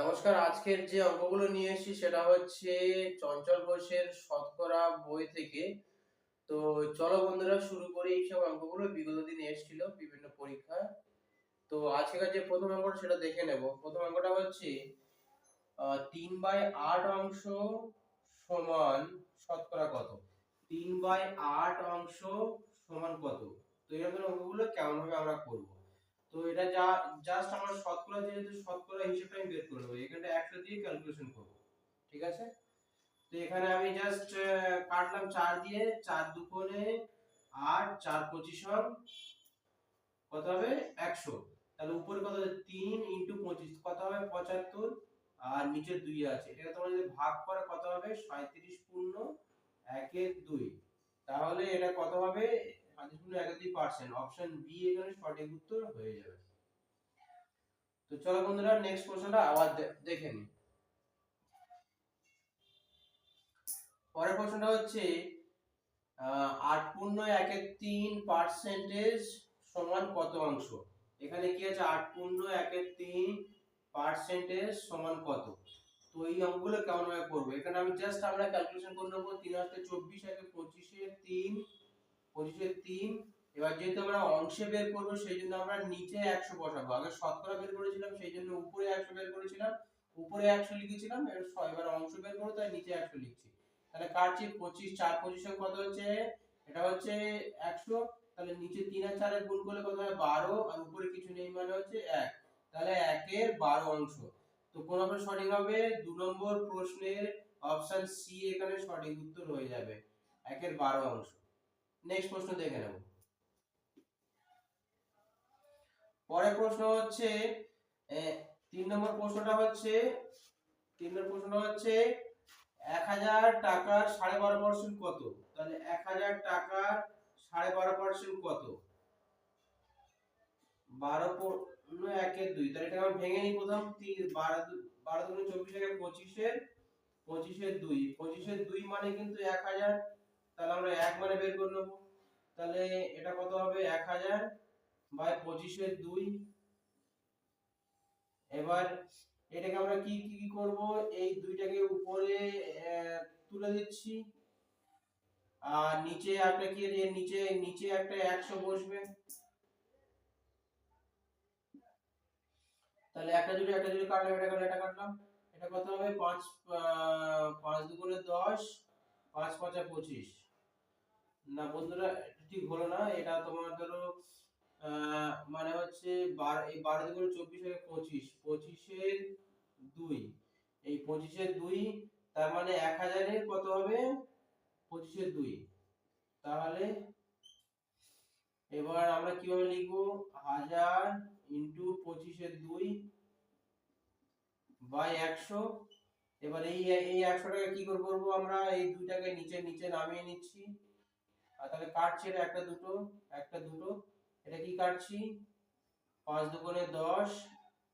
নমস্কার। আজকের যে অঙ্কগুলো নিয়ে এসেছি সেটা হচ্ছে চঞ্চল ঘোষের শতকরা বই থেকে। তো চলো বন্ধুরা, শুরু করি এইসব অঙ্কগুলো। বিগত দিন এসেছিল বিভিন্ন পরীক্ষায় তো আজকের যে প্রথম অঙ্কটা সেটা দেখে নেব। প্রথম অঙ্কটা হচ্ছে তিন বাই আট অংশ সমান শতকরা কত? তিন বাই আট অংশ সমান কত? তো এরকম অঙ্কগুলো কেমন ভাবে আমরা করব? তো এটা যা জাস্ট আমরা শতকরা যেহেতু শতকরা হিসেবটা আমি বের করে নেব, এখানটা একশো দিয়ে ক্যালকুলেশন করব, ঠিক আছে? তো এখানে আমি জাস্ট কাটলাম চার দিয়ে, চার দুকোণে আট, চার পঁচিশ কত হবে? একশো। তাহলে উপরে কত হবে? তিন ইন্টু পঁচিশ, কত হবে? পঁচাত্তর, আর নিচে দুই আছে। এটা তোমরা যদি ভাগ করে, কত হবে? সাঁত্রিশ পূর্ণ একের দুই। তাহলে এটা কত হবে? এখানে পরের প্রশ্নটা হচ্ছে আট পূর্ণ তিন পার্সেন্টেজ সমান কত অংশ? এখানে কি আছে? আট পূর্ণ একের তিন পার্সেন্টেজ সমান কত? তো এই অঙ্কগুলো কেমন ভাবে করব? এখানে আমি জাস্ট আমরা ক্যালকুলেশন করে নেব, তিন আসতে চব্বিশ, একে পঁচিশের তিন পঁচিশের তিন, এবার যেহেতু আমরা অংশে বের করব সেই জন্য আমরা নিচে একশো বসাবো। আগে শতকরা বের করেছিলাম সেই জন্য উপরে একশো বের করেছিলাম। উপরে একশো লিখেছিলাম, এবার অংশ বের করব, তাই নিচে একশো লিখছি। তাহলে কাটছি পঁচিশ, চার পঁচিশে কত হচ্ছে? এটা হচ্ছে একশো। তাহলে নিচে তিন আর চারের গুণ করলে কত হয়? বারো। আর উপরে কিছু নেই মানে হচ্ছে এক। তাহলে একের বারো অংশ। তো কোন হবে সঠিক হবে? দু নম্বর প্রশ্নের অপশন সি এখানে সঠিক উত্তর হয়ে যাবে। একের বারো অংশ। নেক্সট প্রশ্ন দেখে নেব। পরের প্রশ্ন হচ্ছে তিন নম্বর প্রশ্নটা হচ্ছে, তিন নম্বর প্রশ্নটা হচ্ছে, এক হাজার টাকার সাড়ে বারো পার্সেন্ট কত? তাহলে এক হাজার টাকার সাড়ে বারো পার্সেন্ট কত? বারো একের দুই। তাহলে এটা আমি ভেঙে নিই প্রথম। বারো বারো দুগুণ চব্বিশ পঁচিশের পঁচিশের দুই। পঁচিশের দুই মানে কিন্তু এক হাজার তাহলে আমরা এক মানে বের করে নেব। তাহলে এটা কত হবে? এক হাজার বাই পঁচিশের দুই। এবার এটাকে আমরা কি কি করব? এই দুইটাকে উপরে তুলে দিচ্ছি। আর নিচে একটা কি নিচে নিচে একটা একশো বসবে। তাহলে একটা জুড়ে একটা জুড়ে কাটলাম এটা কাটলাম এটা কাটলাম। এটা কত হবে? পাঁচ পাঁচ দুগুণে দশ, পাঁচ পাঁচা পঁচিশ। না বন্ধুরা ঠিক হলো না। এটা তোমার ধরো মানে হচ্ছে বার, এই বারো দুগুণে চব্বিশ থেকে পঁচিশ। পঁচিশের দুই। এই পঁচিশের দুই, তার মানে এক হাজারের কত হবে? পঁচিশের দুই। তাহলে এবার আমরা কীভাবে লিখব? হাজার ইন্টু পঁচিশের দুই বাই একশো। এবার এই এই একশোটাকে কি করে করব আমরা? এই দুইটাকে নিচে নিচে নামিয়ে নিচ্ছি। তাহলে কাটছি এটা একটা দুটো একটা দুটো। এটা কি কাটছি? পাঁচ দুগুণে দশ,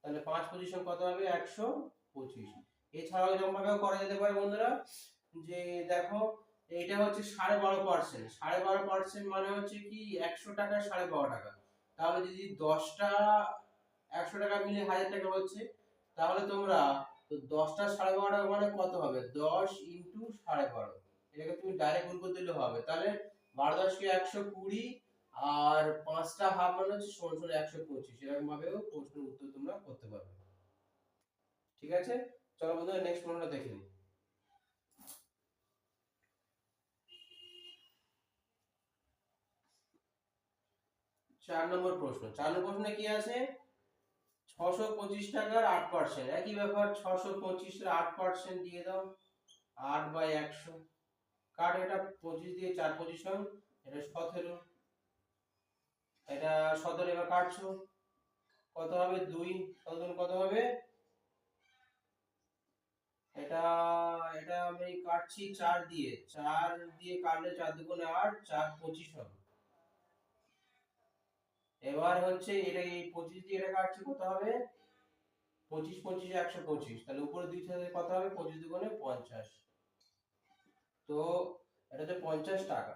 তাহলে পাঁচ পজিশন কত হবে? একশো পঁচিশ। এছাড়াও এরকম ভাবেও করা যেতে পারে বন্ধুরা, যে দেখো, এইটা হচ্ছে সাড়ে বারো পার্সেন্ট সাড়ে বারো পার্সেন্ট মানে হচ্ছে কি একশো টাকা, সাড়ে বারো টাকা। তাহলে যদি দশটা, একশো টাকা মিলে হাজার টাকা হচ্ছে, তাহলে তোমরা তো দশটা সাড়ে বারো টাকা মানে কত হবে? দশ ইন্টু সাড়ে বারো। এটাকে তুমি ডাইরেক্ট গুণ করে দিলে হবে। তাহলে বারো দশকে একশো কুড়ি আর পাঁচটা হাফ মানে হচ্ছে সমান সমান একশো পঁচিশ। এরকম ভাবেও প্রশ্নের উত্তর তোমরা করতে পারবে। ঠিক আছে? চলো বন্ধুরা নেক্সট প্রশ্নটা দেখে নিই। চার নম্বর প্রশ্ন। চার নম্বর প্রশ্নে কি আছে? ছশো পঁচিশ টাকার আট পার্সেন্ট একই ব্যাপার, ছশো পঁচিশের আট পার্সেন্ট দিয়ে দাও। আট বাই একশো। কাট এটা পঁচিশ দিয়ে চার পজিশন এটা সতেরো। এটা সতেরো, এবার কাটছো। কত হবে? দুই। সতেরো কত হবে? এটা এটা আমি কাটছি চার দিয়ে। চার দিয়ে কাটলে চার দুগুণে আট, চার পঁচিশ হবে। এবার হচ্ছে এটা এই পঁচিশ দিয়ে এটা কাটছি, কত হবে? পঁচিশ পঁচিশ, একশো পঁচিশ। তাহলে উপরে দুই সাথে কত হবে? পঁচিশ দুগুণে পঞ্চাশ। তো এটা হচ্ছে পঞ্চাশ টাকা।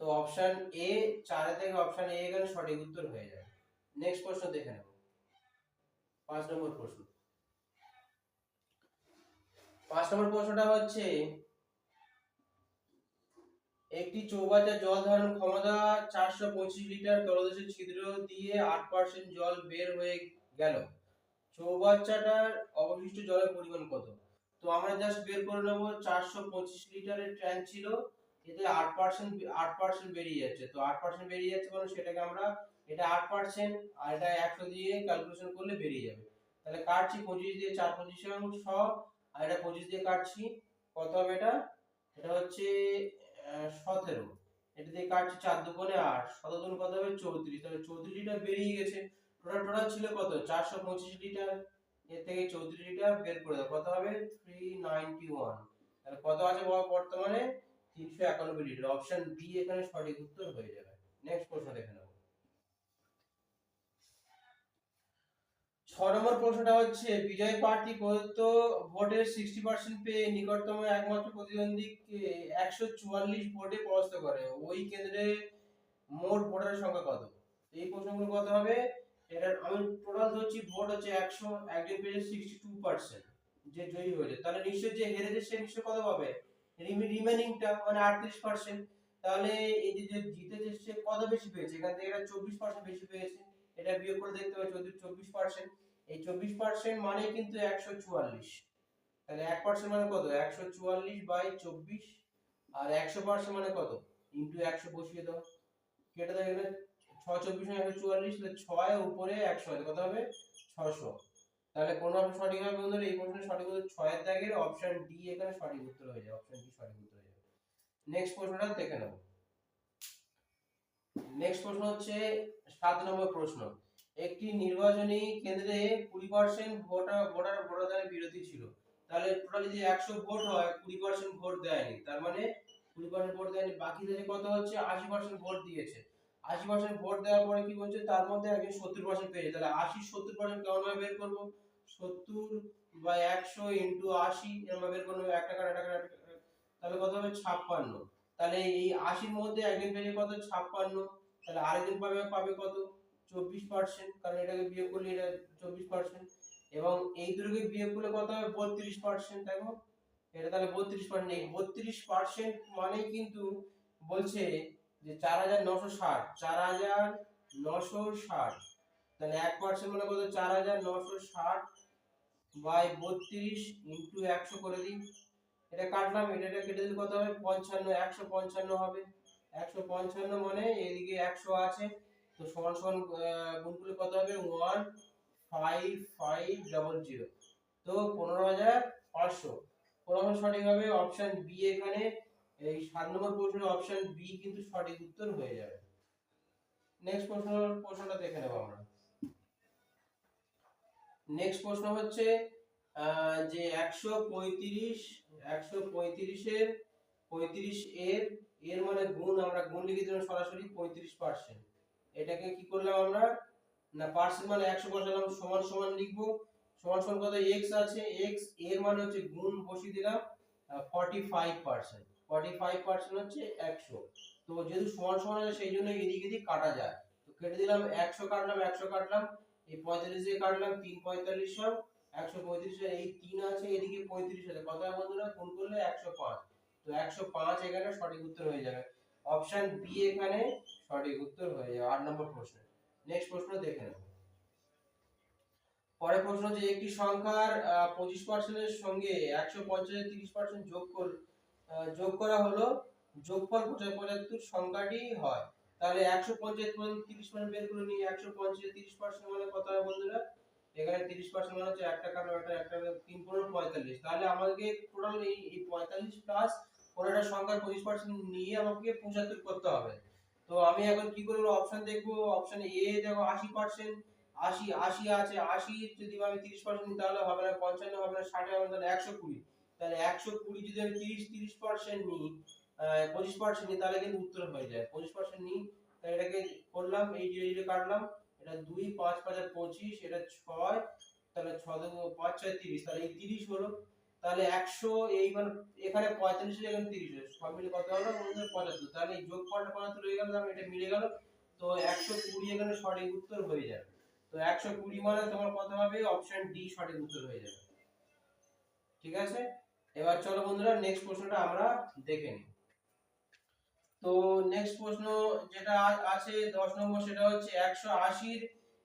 তো অপশন এ চারে থেকে অপশন এ এখানে সঠিক উত্তর হয়ে যাবে। নেক্সট প্রশ্ন দেখে নেব। পাঁচ নম্বর প্রশ্ন। পাঁচ নম্বর প্রশ্নটা হচ্ছে, একটি চৌবাচ্চার জল ধারণ ক্ষমতা চারশো পঁচিশ লিটার তলদেশের ছিদ্র দিয়ে আট পার্সেন্ট জল বের হয়ে গেল। চৌবাচ্চাটার অবশিষ্ট জলের পরিমাণ কত? তো আমরা জাস্ট বের করে নেব চারশো পঁচিশ লিটারের ট্যাঙ্ক ছিল, এতে আট পার্সেন্ট আট পার্সেন্ট বেরিয়ে যাচ্ছে। তো আট পার্সেন্ট বেরিয়ে যাচ্ছে মানে সেটাকে আমরা, এটা আট পার্সেন্ট আর এটা একশো দিয়ে ক্যালকুলেশন করলে বেরিয়ে যাবে। তাহলে কাটছি পঁচিশ দিয়ে চার পঁচিশ ছ, আর এটা পঁচিশ দিয়ে কাটছি কত হবে এটা? এটা হচ্ছে সতেরো। এটা দিয়ে কাটছি চার দুগুণে আট শতগুণ কত হবে? চৌত্রিশ। তাহলে চৌত্রিশ লিটার বেরিয়ে গেছে। টোটাল টোটাল ছিল কত? চারশো পঁচিশ লিটার এর থেকে চৌত্রিশ লিটার বের করে দাও। কত হবে? থ্রি নাইনটি ওয়ান তাহলে কত আছে বর্তমানে? তিনশো একানব্বই লিটার অপশন বি এখানে সঠিক উত্তর হয়ে যাবে। নেক্সট প্রশ্ন দেখে নেব। ছ নম্বর প্রশ্নটা হচ্ছে, বিজয় প্রার্থী প্রদত্ত ভোটের সিক্সটি পার্সেন্ট পেয়ে নিকটতম একমাত্র প্রতিদ্বন্দ্বীকে একশো চুয়াল্লিশ ভোটে পরাস্ত করে। ওই কেন্দ্রে মোট ভোটারের সংখ্যা কত? এই প্রশ্নগুলো কত হবে? এটার আমি টোটাল ধরছি ভোট হচ্ছে একশো একজন পেয়েছে সিক্সটি টু পার্সেন্ট যে জয়ী হয়েছে। তাহলে নিশ্চয়ই যে হেরেছে সে নিশ্চয় কত পাবে? রিমেনিংটা মানে আটত্রিশ পার্সেন্ট তাহলে এই যে জিতেছে সে কত বেশি পেয়েছে? এখান থেকে এটা চব্বিশ পার্সেন্ট বেশি পেয়েছে, এটা বিয়োগ করে দেখতে হবে চৌদ্দ চব্বিশ পার্সেন্ট এই চব্বিশ পার্সেন্ট মানে কিন্তু একশো চুয়াল্লিশ। তাহলে এক পার্সেন্ট মানে কত? একশো চুয়াল্লিশ বাই চব্বিশ, আর একশো পার্সেন্ট মানে কত? ইন্টু একশো বসিয়ে দাও। কেটে দাও ছয় চুয়াল্লিশ তাহলে উপরে একশো হবে? ছশো সঠিক নেক্সট হচ্ছে সাত নম্বর প্রশ্ন। একটি নির্বাচনী কেন্দ্রে কুড়ি পার্সেন্ট ভোটার ভোটার ভোটারের বিরোধী ছিল। তাহলে টোটালি যদি একশো ভোট হয়, কুড়ি পার্সেন্ট ভোট দেয়নি, তার মানে কুড়ি পার্সেন্ট ভোট দেয়নি বাকি কত হচ্ছে? আশি পার্সেন্ট ভোট দিয়েছে। আশি পার্সেন্ট ভোট দেওয়ার পরে কি বলছে তার মধ্যে একজন সত্তর পার্সেন্ট পেয়েছে তাহলে আশি সত্তর পার্সেন্ট কেমন ভাবে বের করব? সত্তর বা একশো ইন্টু আশি এরকম বের করব। এক টাকা টাকা তাহলে কত হবে? ছাপ্পান্ন। তাহলে এই আশির মধ্যে একজন পেয়েছে কত? ছাপ্পান্ন। তাহলে আরেকজন পাবে পাবে কত? চব্বিশ পার্সেন্ট কারণ এটাকে বিয়োগ করলে এটা চব্বিশ পার্সেন্ট এবং এই দুটোকে বিয়োগ করলে কত হবে? বত্রিশ পার্সেন্ট দেখো, এটা তাহলে বত্রিশ পার্সেন্ট এই বত্রিশ পার্সেন্ট মানে কিন্তু বলছে যে চার হাজার নশো ষাট, চার হাজার নশো ষাট। তাহলে এক পার্সেন্ট মানে কত? চার হাজার নশো ষাট বাই বত্রিশ ইন্টু একশো করে দিই। এটা কাটলাম, এটা কেটে দিলে কত হবে? পঞ্চান্ন, একশো পঞ্চান্ন হবে। একশো পঞ্চান্ন মানে এদিকে একশো আছে। তো সমান সমান গুণ করলে কত হবে? One five five double zero. তো পনেরো হাজার পাঁচশো। পনেরো সঠিক হবে। অপশন বি এখানে এই সাত নম্বর প্রশ্নের অপশন বি কিন্তু সঠিক উত্তর হয়ে যাবে। নেক্সট প্রশ্ন, প্রশ্নটা দেখে নেব আমরা। নেক্সট প্রশ্ন হচ্ছে যে একশো পঁয়ত্রিশ, একশো পঁয়ত্রিশের, পঁয়ত্রিশ এর এর মানে গুণ, আমরা গুণ লিখে দিলাম সরাসরি পঁয়ত্রিশ পার্সেন্ট এটাকে কি করলাম আমরা? না পার্সেন্ট মানে একশো বসালাম, সমান সমান লিখব। সমান সমান কত এক্স আছে এক্সের মানে হচ্ছে গুণ বসিয়ে দিলাম forty five percent forty five percent হচ্ছে একশো। তো যেহেতু সমান সমান আছে সেই জন্য এদিক এদিক কাটা যায়। তো কেটে দিলাম একশো কাটলাম একশো কাটলাম এই পঁয়তাল্লিশ দিয়ে কাটলাম তিন পঁয়তাল্লিশ সব একশো পঁয়ত্রিশ এই তিন আছে এদিকে পঁয়ত্রিশ আছে। কত বন্ধুরা? গুণ করলে একশো পাঁচ। তো একশো পাঁচ এখানে সঠিক উত্তর হয়ে যাবে। অপশন বি এখানে সঠিক উত্তর হয়ে যাবে। আট নম্বর প্রশ্ন। নেক্সট প্রশ্ন দেখে নেব। পরের প্রশ্ন যে একটি সংখ্যার পঁচিশ পার্সেন্টের সঙ্গে একশো পঞ্চাশের তিরিশ পার্সেন্ট যোগ কর আহ, যোগ করা হলো, যোগফল পঁচা- পঁচাত্তর সংখ্যাটি হয়। তাহলে একশো পঞ্চাশ পর্যন্ত তিরিশ পার্সেন্ট বের করে নিই একশো পঞ্চাশ তিরিশ পার্সেন্ট মানে কত হয় বন্ধুরা? এখানে তিরিশ পার্সেন্ট মানে হচ্ছে একটা কাটো একটা একটা তিন পনেরো পঁয়তাল্লিশ। তাহলে আমাকে টোটাল এই পঁয়তাল্লিশ প্লাস পনেরোটা সংখ্যার পঁচিশ পার্সেন্ট নিয়ে আমাকে পঁচাত্তর করতে হবে। তো আমি এখন কি করব? অপশন দেখব। অপশন এ দেখো আশি পার্সেন্ট। আশি আশি আছে, আশি যদি আমি তিরিশ পার্সেন্ট তাহলে হবে না পঞ্চান্ন, হবে না ষাটে, হবে তাহলে একশো কুড়ি। তাহলে একশো কুড়ি যদি আমি তিরিশ তিরিশ পার্সেন্ট নিই পঁচিশ পার্সেন্ট নিই, তাহলে কিন্তু উত্তর হয়ে যায়। পঁচিশ পার্সেন্ট নিই, তাহলে এটাকে করলাম, এই যে এই যে কাটলাম, এটা দুই, পাঁচ পাঁচ, আর পঁচিশ, এটা ছয়, তাহলে ছ পাঁচ, ছয়, তিরিশ, তাহলে এই তিরিশ হলো, তাহলে একশো এই মানে এখানে পঁয়তাল্লিশ এখানে তিরিশ, সব মিলে কত হলো? পঁচাত্তর, তাহলে এই যোগ ফলটা পঁচাত্তর হয়ে গেল এটা মিলে গেল, তো একশো কুড়ি এখানে সঠিক উত্তর হয়ে যাবে। তো একশো কুড়ি মানে তোমার কত হবে? অপশন ডি সঠিক উত্তর হয়ে যাবে। ঠিক আছে? এবার চলো বন্ধুরা নেক্সট প্রশ্নটা আমরা দেখে নিই। তো নেক্সট প্রশ্ন যেটা আছে দশ নম্বর, সেটা হচ্ছে একশো আশির,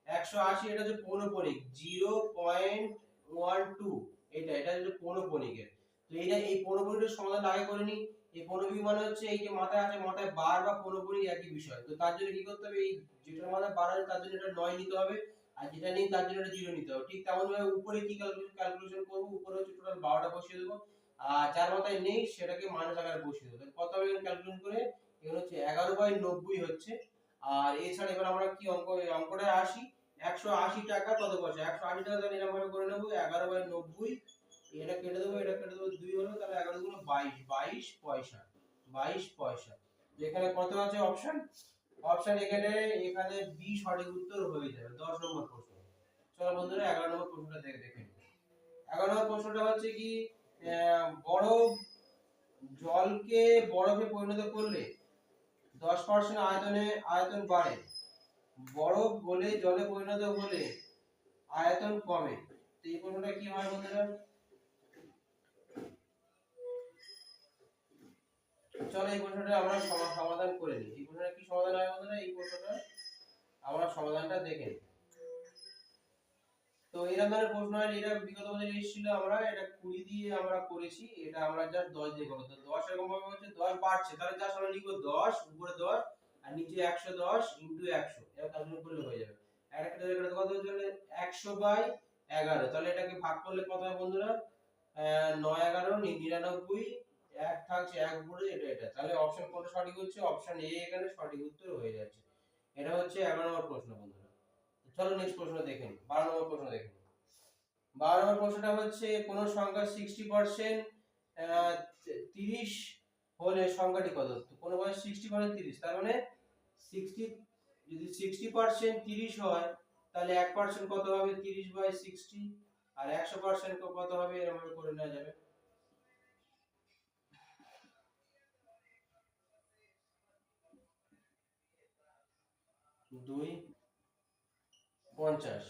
একশো আশি এটা হচ্ছে পৌনপণিক জিরো পয়েন্ট ওয়ান টু এটা এটা হচ্ছে পৌনপণিকের তো এইটা এই পৌনপণিকের সমাধান আগে করে নিই, এই পৌনপণিক মানে হচ্ছে এই যে মাথায় আছে, মাথায় বার বা পৌনপণিক একই বিষয়। তো তার জন্য কি করতে হবে, এই যেটার মাথায় বার আছে, তার জন্য এটা নয় নিতে হবে, আর যেটা নেই, তার জন্য এটা জিরো নিতে হবে। ঠিক তেমন ভাবে উপরে কি ক্যালকুলেশন করব? উপরে হচ্ছে টোটাল বারোটা বসিয়ে দেবো। যার মাথায় নেই সেটাকে মাইনাস আকারে বসিয়ে দেবো। কত হবে ক্যালকুলেশন করে? এখানে হচ্ছে এগারো বাই নব্বই হচ্ছে। আর এছাড়া এবার আমরা কি অঙ্ক আসি? একশো আশি টাকা কত পয়সা একশো আশি টাকা করে নেব। এগারো বাই নব্বই, এটা কেটে দেবো, এটা কেটে দেবো, দুই হলো, তাহলে এগারো গুলো বাইশ বাইশ পয়সা বাইশ পয়সা। যেখানে কত আছে অপশন অপশন এখানে এখানে বি সঠিক উত্তর হয়ে যাবে। দশ নম্বর প্রশ্ন। চলো বন্ধুরা, এগারো নম্বর প্রশ্নটা দেখে দেখে এগারো নম্বর প্রশ্নটা হচ্ছে কি? বরফ জলকে বরফে পরিণত করলে দশ পার্সেন্ট আয়তনে আয়তন বাড়ে। বরফ গলে জলে পরিণত হলে আয়তন কমে। তো এই প্রশ্নটা কি হয় বন্ধুরা? চলো এই প্রশ্নটা আমরা সমা- সমাধান করে নিই। এই প্রশ্নটা কি সমাধান হয় বন্ধুরা? এই প্রশ্নটা আমরা সমাধানটা দেখে নিই। তো এরকম ধরনের প্রশ্ন হয় এটা বিগত বছর এসেছিল আমরা, এটা কুড়ি দিয়ে আমরা করেছি, এটা আমরা জাস্ট দশ দিয়ে করব। তো দশ এরকম ভাবে হচ্ছে, দশ বাড়ছে, তাহলে জাস্ট আমরা লিখব দশ, উপরে দশ, আর নিচে একশো দশ ইন্টু একশো এটা ক্যালকুলেট করলে হয়ে যাবে। একটা এটা কত হচ্ছে একশো বাই এগারো, তাহলে এটাকে ভাগ করলে কত হয় বন্ধুরা? নয় এগারো নিরানব্বই, এক থাকছে, এক উপরে, এটা এটা। তাহলে অপশন কোনটা সঠিক হচ্ছে? অপশন এ এখানে সঠিক উত্তর হয়ে যাচ্ছে। এটা হচ্ছে এগারো নম্বর প্রশ্ন বন্ধুরা। চলো নেক্সট প্রশ্ন দেখেন বারো নম্বর প্রশ্ন দেখেন বারো নম্বর প্রশ্নটা হচ্ছে, কোন সংখ্যা সিক্সটি পার্সেন্ট তিরিশ হলে সংখ্যাটি কত? কোনো বয়স সিক্সটি পার্সেন্ট তিরিশ। তার মানে সিক্সটি যদি সিক্সটি পার্সেন্ট তিরিশ হয়, তাহলে এক পার্সেন্ট কত হবে? তিরিশ বাই সিক্সটি আর একশো পার্সেন্ট কত হবে? এরকম করে নেওয়া যাবে। দুই পঞ্চাশ।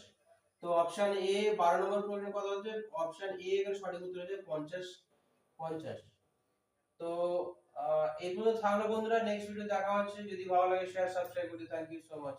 তো অপশন এ বারো নম্বর প্রশ্নের কথা হচ্ছে অপশন এ এখানে সঠিক উত্তর হচ্ছে পঞ্চাশ পঞ্চাশ। তো এই পর্যন্ত থাকল বন্ধুরা নেক্সট ভিডিও দেখা হচ্ছে। যদি ভালো লাগে শেয়ার সাবস্ক্রাইব করতে থ্যাংক ইউ সো মাচ